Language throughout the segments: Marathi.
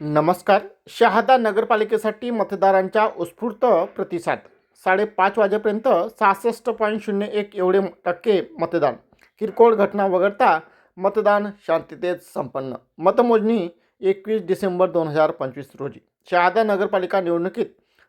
नमस्कार. शहादा नगरपालिकेसाठी मतदारांच्या उत्स्फूर्त प्रतिसाद. साडेपाच वाजेपर्यंत सहासष्ट पॉईंट शून्य एक एवढे टक्के मतदान. किरकोळ घटना वगळता मतदान शांततेत संपन्न. मतमोजणी एकवीस डिसेंबर दोन हजार पंचवीस रोजी. शहादा नगरपालिका निवडणुकीत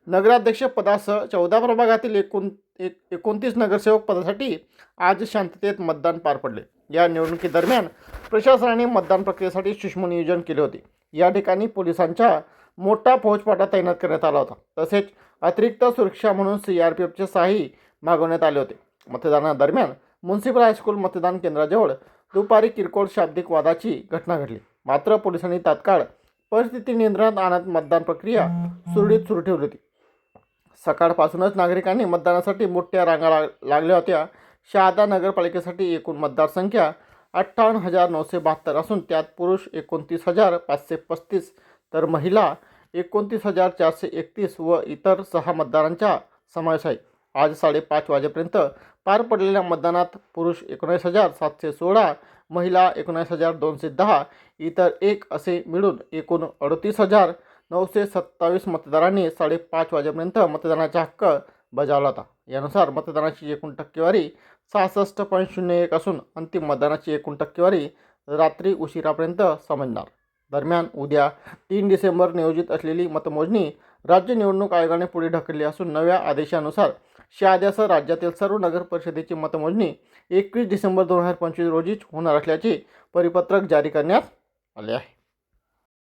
नगराध्यक्षपदासह चौदा प्रभागातील एकूण एक एकोणतीस नगरसेवक पदासाठी आज शांततेत मतदान पार पडले. या निवडणुकीदरम्यान प्रशासनाने मतदान प्रक्रियेसाठी सूक्ष्म नियोजन केले होते. या ठिकाणी पोलिसांच्या मोठा फौजपाटा तैनात करण्यात आला होता. तसेच अतिरिक्त सुरक्षा म्हणून सी आर पी एफचे साही मागवण्यात आले होते. मतदानादरम्यान म्युन्सिपल हायस्कूल मतदान केंद्राजवळ दुपारी किरकोळ शाब्दिक वादाची घटना घडली. मात्र पोलिसांनी तात्काळ परिस्थिती नियंत्रणात आणत मतदान प्रक्रिया सुरळीत सुरू ठेवली होती. सकाळपासूनच नागरिकांनी मतदानासाठी मोठ्या रांगा लाग लागल्या होत्या. शहादा नगरपालिकेसाठी एकूण मतदारसंख्या अठ्ठावन्न हजार नऊशे बहात्तर असून त्यात पुरुष एकोणतीस हजार पाचशे पस्तीस तर महिला एकोणतीस हजार चारशे एकतीस व इतर सहा मतदारांचा समावेश आहे. आज साडेपाच वाजेपर्यंत पार पडलेल्या मतदानात पुरुष एकोणीस हजार सातशे सोळा महिला एकोणीस हजार दोनशे दहा इतर एक असे मिळून एकूण अडतीस हजार नऊशे सत्तावीस मतदारांनी साडेपाच वाजेपर्यंत मतदानाचा हक्क बजावला होता. यानुसार मतदानाची एकूण टक्केवारी सहासष्ट पॉईंट शून्य एक असून अंतिम मतदानाची एकूण टक्केवारी रात्री उशिरापर्यंत समजणार. दरम्यान उद्या तीन डिसेंबर नियोजित असलेली मतमोजणी राज्य निवडणूक आयोगाने पुढे ढकलली असून नव्या आदेशानुसार शहाद्यासह राज्यातील सर्व नगर परिषदेची मतमोजणी एकवीस डिसेंबर दोन हजार पंचवीस रोजीच होणार असल्याचे परिपत्रक जारी करण्यात आले आहे.